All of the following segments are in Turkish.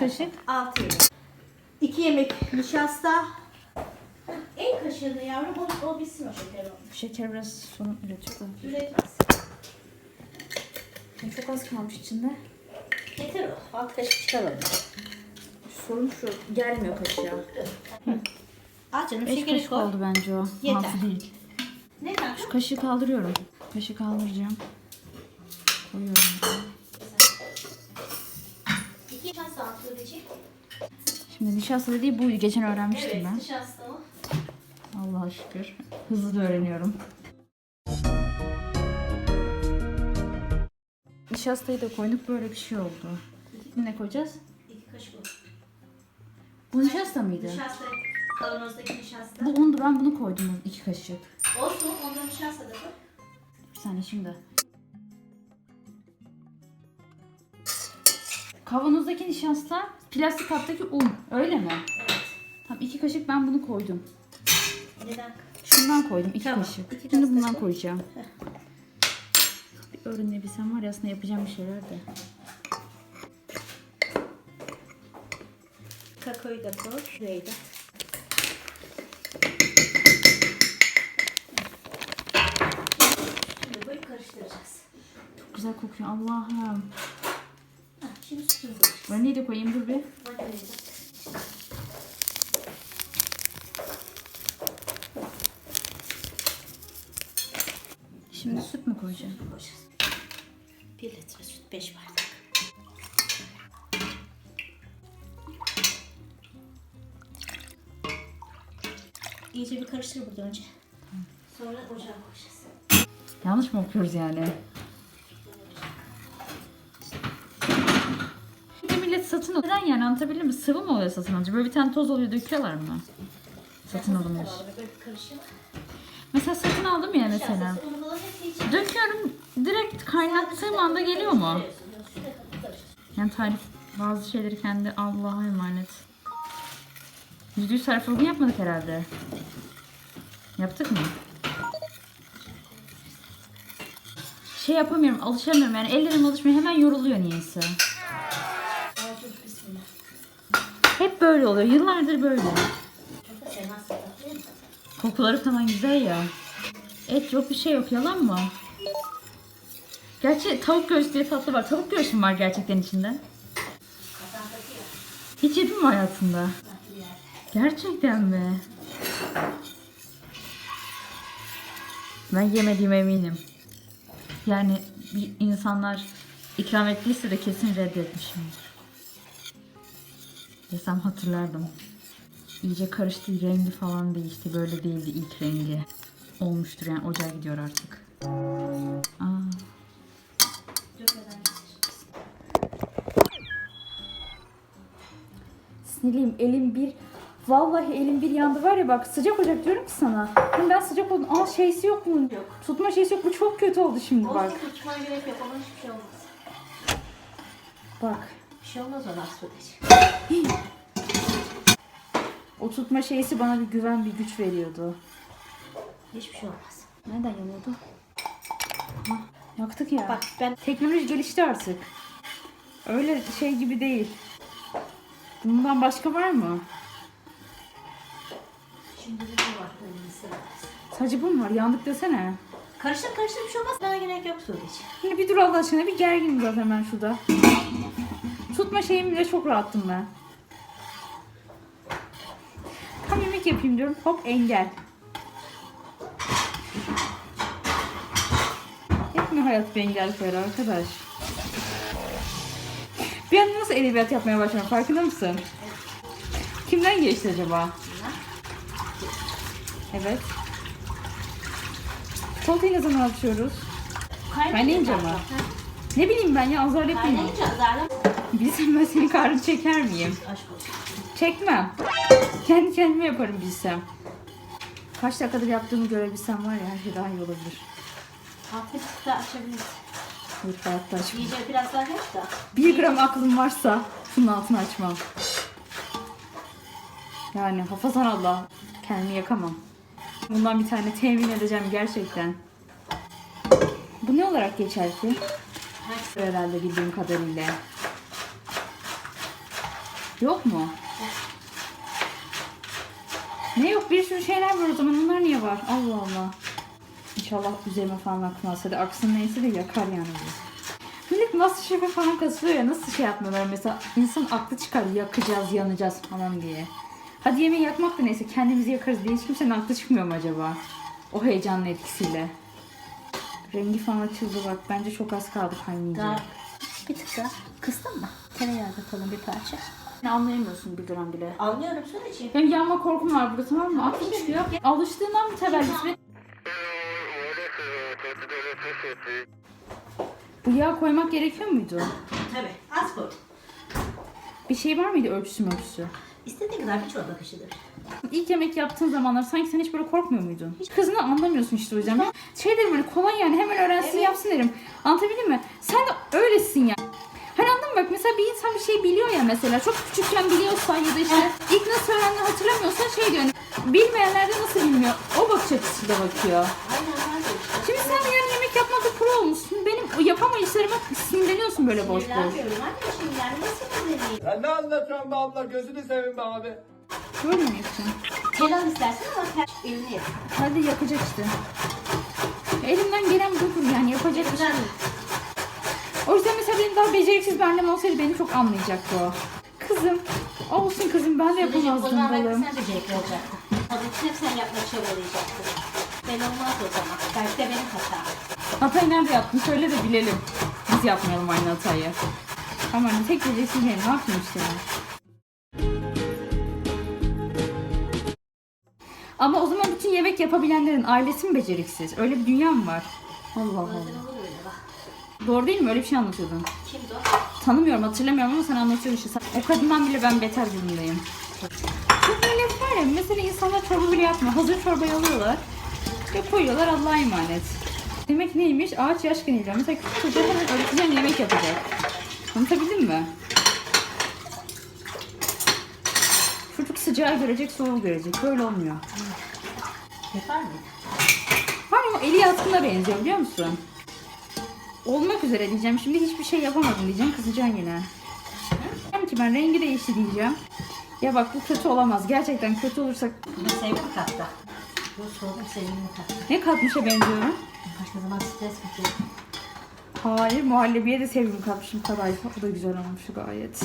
kaşık? 6 yemek. 2 yemek nişasta. En kaşığını yavrum o, o bitsin o şeker olmuş. Şeker biraz sorun üretiyor da. Üretmez. Çok az kalmış içinde. Yeter o. Alt kaşık çıkaralım. Sorun şu. Gelmiyor kaşığa. Al canım 5 şekeri kaşık koy. oldu bence o. Yeter. Altı değil. Ne kadar? Şu kaşığı kaldırıyorum. Kaşığı kaldıracağım. Koyuyorum. 2 söyleyecek. Şimdi nişasta dediği buydu. Geçen öğrenmiştim Evet ben. nişasta o. Allah'a şükür. Hızlı da öğreniyorum. Nişastayı da koyduk. Böyle bir şey oldu. Ne koyacağız? 2 kaşık o. Bu nişasta mıydı? Nişasta. Kavanozdaki nişasta. Bu undu. Ben bunu koydum. iki kaşık. Olsun ondan nişasta da koy. Bir saniye şimdi. Kavanozdaki nişasta, plastik kaptaki un. Öyle mi? Evet. Tamam iki kaşık ben bunu koydum. Neden? Şundan koydum iki Tamam, kaşık. iki Şimdi kaşık bundan koyacağım. Bir öğrenebilsem var ya aslında yapacağım bir şeyler de. Kakaoyu da koy. Şurayı da. Şimdi böyle karıştıracağız. Çok güzel kokuyor Allah'ım. Şimdi sütünü neyi de koyayım dur bir. Vanilya. Şimdi süt mü koyacağım? koyacağız. 1 litre süt 5 bardak. İyice bir karıştır buradan önce. Sonra ocağa koyacağız. Yanlış mı okuyoruz yani? Bir de millet satın alıyor. Neden yani anlatabildim mi? Sıvı mı oluyor satın alınca? Böyle bir tane toz oluyor döküyorlar mı? Satın alınmış. Mesela satın aldım ya mesela. Döküyorum direkt kaynattığım anda geliyor mu? Yani tarif bazı şeyleri kendi Allah'a emanet. Yüzde yüz tarif bugün yapmadık herhalde. Yaptık mı? Şey yapamıyorum, alışamıyorum yani ellerim alışmıyor hemen yoruluyor niyeyse. Böyle oluyor, yıllardır böyle. Kokuları falan güzel ya. Et yok bir şey yok yalan mı? Gerçi tavuk göğsü diye tatlı var. Tavuk göğsü mü var gerçekten içinde? Hiç yedin mi hayatında? Gerçekten mi? Ben yemediğime eminim. Yani insanlar ikram ettiyse de kesin reddetmişimdir. Yesem hatırlardım. İyice karıştı, rengi falan değişti. Böyle değildi ilk rengi. Olmuştur yani ocağa gidiyor artık. Aa. Sinirliyim elim bir Vallahi elim bir yandı var ya bak sıcak ocak diyorum ki sana. Şimdi ben sıcak oldum. Aa şeysi yok bunun. Yok. Tutma şeysi yok. Bu çok kötü oldu şimdi bak. Olsun tutmana gerek yok. Ona hiçbir şey olmaz. Bak. Şey olmaz ona sürece. O tutma şeysi bana bir güven bir güç veriyordu. Hiçbir şey olmaz. Nereden yanıyordu? Ha, yaktık ya. Bak ben Teknoloji gelişti artık. Öyle şey gibi değil. Bundan başka var mı? şimdi bir şey var. Önümü sırarız. Sadece bu mu var? Yandık desene. Karıştır karıştır bir şey olmaz. Bana gerek yok sürece. Şimdi bir dur Allah aşkına bir gerginim zaten ben şurada. Tutma şeyimle çok rahattım ben. Tam yemek yapayım diyorum. Hop engel. Hep mi hayat bir engel koyar arkadaş? Bir anda nasıl edebiyat yapmaya başladım farkında mısın? Kimden geçti acaba? Evet. Çikolatayı ne zaman açıyoruz? Kaynayınca mı? Ne bileyim ben ya azarlayıp mıyım? Kaynayınca azarla. Bilsem ben senin karnını çeker miyim? Çekmem. Kendi kendime yaparım bilsem. Kaç dakikadır yaptığımı görebilsem var ya her şey daha iyi olabilir. Hafif da açabiliriz. Hayatta açmam. İyice biraz daha yap da. Bir gram aklım varsa şunun altını açmam. Yani hafazan Allah. Kendimi yakamam. Bundan bir tane temin edeceğim gerçekten. Bu ne olarak geçer ki? Herhalde bildiğim kadarıyla. Yok mu? Ne yok bir sürü şeyler var o zaman bunlar niye var? Allah Allah. İnşallah üzerime falan akmaz. Hadi aksın neyse de yakar yani bu. Nasıl şefe falan kasılıyor ya nasıl şey yapmıyorlar mesela insan aklı çıkar yakacağız yanacağız falan diye. Hadi yemeği yakmak da neyse kendimizi yakarız diye hiç kimsenin aklı çıkmıyor mu acaba? O heyecanın etkisiyle. Rengi falan açıldı bak bence çok az kaldı kaynayınca. Daha bir tık daha. Kıstın mı? Tereyağı katalım bir parça. Anlayamıyorsun bir gram bile. Anlıyorum söyleyeceğim. Benim yanma korkum var burada tamam mı? Aklım çıkıyor. Alıştığından mütevellit ve bu yağ koymak gerekiyor muydu? Tabii az koy. Bir şey var mıydı ölçüsü ölçüsü? İstediğin kadar bir çorba kaşığıdır. İlk yemek yaptığın zamanlar sanki sen hiç böyle korkmuyor muydun? Hiç kızını anlamıyorsun işte. Ben şey derim böyle kolay yani hemen öğrensin yapsın derim. Anlatabildim mi? Sen de öylesin ya. Mesela bir insan bir şey biliyor ya mesela çok küçükken biliyorsa ya da işte ilk nasıl öğrendiğini hatırlamıyorsa şey diyor hani bilmeyenler de nasıl bilmiyor? O bakış açısıyla bakıyor. Aynen ben de işte. Şimdi sen yani yemek yapmakta pro olmuşsun. Benim yapamayışlarıma sinirleniyorsun böyle boş boş. Sinirlenmiyorum anne? Sen ne anlatıyorsun be abla? Gözünü seveyim be abi. Böyle mi? Helal istersen ama ter elini yap. Hadi yakacak işte. Elimden gelen budur yani yapacak bir şey yok. O yüzden mesela benim daha beceriksiz bir annem olsaydı beni çok anlayacaktı o. Kızım, olsun kızım ben de yapamazdım zaman belki balım. sen becerikli olacaktın. Tabii hep sen yapmak çabalayacaktın. Ben olmaz o zaman. Belki de benim hatam. Hatayı nerede yaptın söyle de bilelim. Biz yapmayalım aynı hatayı. Ama hani tek beceriksiz benim ne yapayım işte ben. Ama o zaman bütün yemek yapabilenlerin ailesi mi beceriksiz? Öyle bir dünya mı var? Allah Allah. Doğru değil mi? Öyle bir şey anlatıyordun. Kimdi o? Tanımıyorum, hatırlamıyorum ama sen anlatıyorsun işte. O kadından bile ben beter durumdayım. Çok böyle var ya, mesela insanlar çorba bile yapmıyor. Hazır çorbayı alıyorlar. Ve koyuyorlar Allah'a emanet. Demek neymiş? Ağaç yaşken eğiliyor. Mesela küçük çocuğa hemen öğreteceğim yemek yapacak. Anlatabildim mi? Çocuk sıcağı görecek, soğuğu görecek. Böyle olmuyor. Yapar mıydı? Var ama eli yatkına benziyor biliyor musun? Olmak üzere diyeceğim. Şimdi hiçbir şey yapamadım diyeceğim. Kızacaksın yine. Diyeceğim ki ben rengi değişti diyeceğim. Ya bak bu kötü olamaz. Gerçekten kötü olursak Bunu sevdim katta. Bu soğudum sevimli katta. ne katmışa benziyorum? Başka zaman stres bitiyor. Hayır muhallebiye de sevgimi katmışım kadayıf. O da güzel olmuş gayet.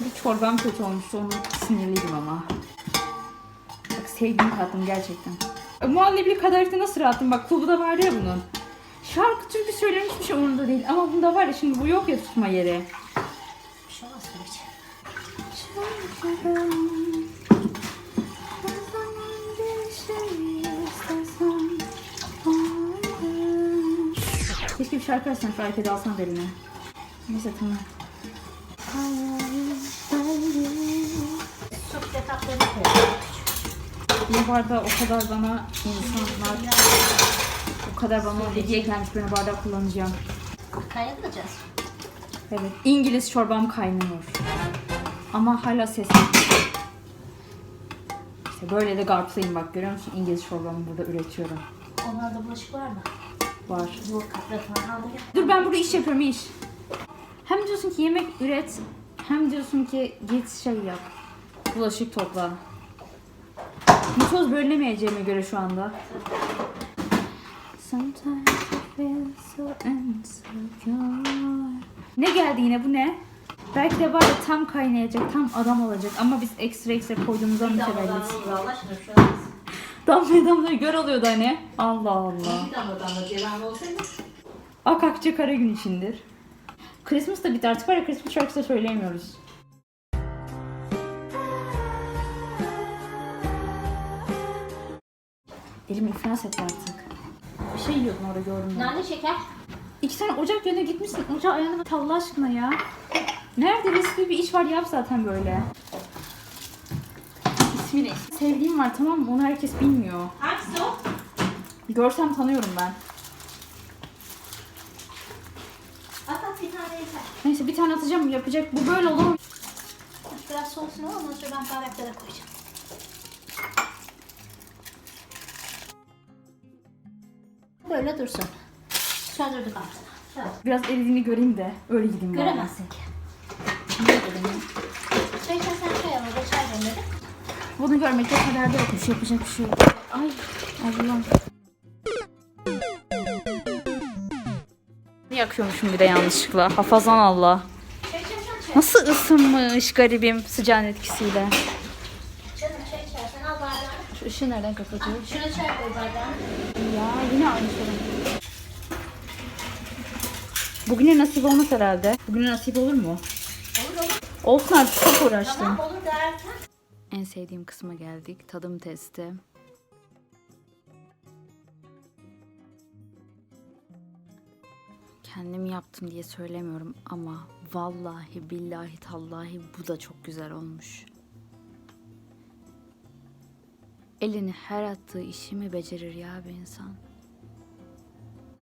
Bir çorbam kötü olmuştu. Onu sinirliydim ama. Bak sevgimi kattım gerçekten. E, muhallebi kadayıfta nasıl rahatım? Bak kulbu da var ya bunun. Şarkı türkü söylemiş hiçbir şey umurumda değil. Ama bunda var ya şimdi bu yok ya tutma yeri. Bir şey olmaz ki. Keşke bir şarkı açsan şu iPad'i alsana da eline. Neyse tamam. Çok detaplarını koyalım. Bir bardağı o kadar bana insanlar o kadar bana ben o bardağı kullanacağım. Kaynatacağız. Evet. İngiliz çorbam kaynıyor. Ama hala ses İşte böyle de garpsayım bak görüyor musun? İngiliz çorbamı burada üretiyorum. Onlarda bulaşık var mı? Var. Falan ya. Dur ben burada iş yapıyorum iş. Hem diyorsun ki yemek üret, hem diyorsun ki git şey yap. Bulaşık topla. Mitoz bölünemeyeceğime göre şu anda. Sometimes I feel so insecure. Ne geldi yine bu ne? Belki de var ya tam kaynayacak, tam adam olacak ama biz ekstra ekstra koyduğumuzdan olur Allah aşkına şu an. Damlaya damlaya gör oluyordu hani. Allah Allah. Bir damladan da devamlı olsaydı. Ak akçe kara gün içindir. Christmas da bitti artık var ya Christmas şarkısı söyleyemiyoruz. Elim iflas etti artık. Şey yiyordun orada gördüm ben. Nane şeker. İki tane ocak yönüne gitmişsin. Ocağı ayağına bak Allah aşkına ya. Nerede riskli bir iş var yap zaten böyle. İsmi ne? Sevdiğim var tamam mı? Onu herkes bilmiyor. Hangisi o? Görsem tanıyorum ben. At at bir tane yeter. Neyse bir tane atacağım yapacak. Bu böyle olur? Biraz soğusun ama ondan sonra ben bardaklara koyacağım. Böyle dursun. Söndürdük altına. Biraz eridiğini göreyim de öyle gideyim. bari. Göremezsin ki. Ne dedim ya? Beşer sen şey ama geçer demedim. Bunu görmekte kadar da yokmuş. Yapacak bir şey yok. Ay Allah'ım. Yakıyormuşum bir de yanlışlıkla. Hafazan Allah. Şey- Nasıl ısınmış garibim sıcağın etkisiyle ışığı nereden kapatıyor? Şuna çay koy bardağını. Ya yine aynı sorun. Bugüne nasip olmaz herhalde. Bugüne nasip olur mu? Olur olur. Olsun artık çok uğraştım. Tamam olur derken. En sevdiğim kısma geldik. Tadım testi. Kendim yaptım diye söylemiyorum ama vallahi billahi tallahi bu da çok güzel olmuş. Elini her attığı işi mi becerir ya bir insan?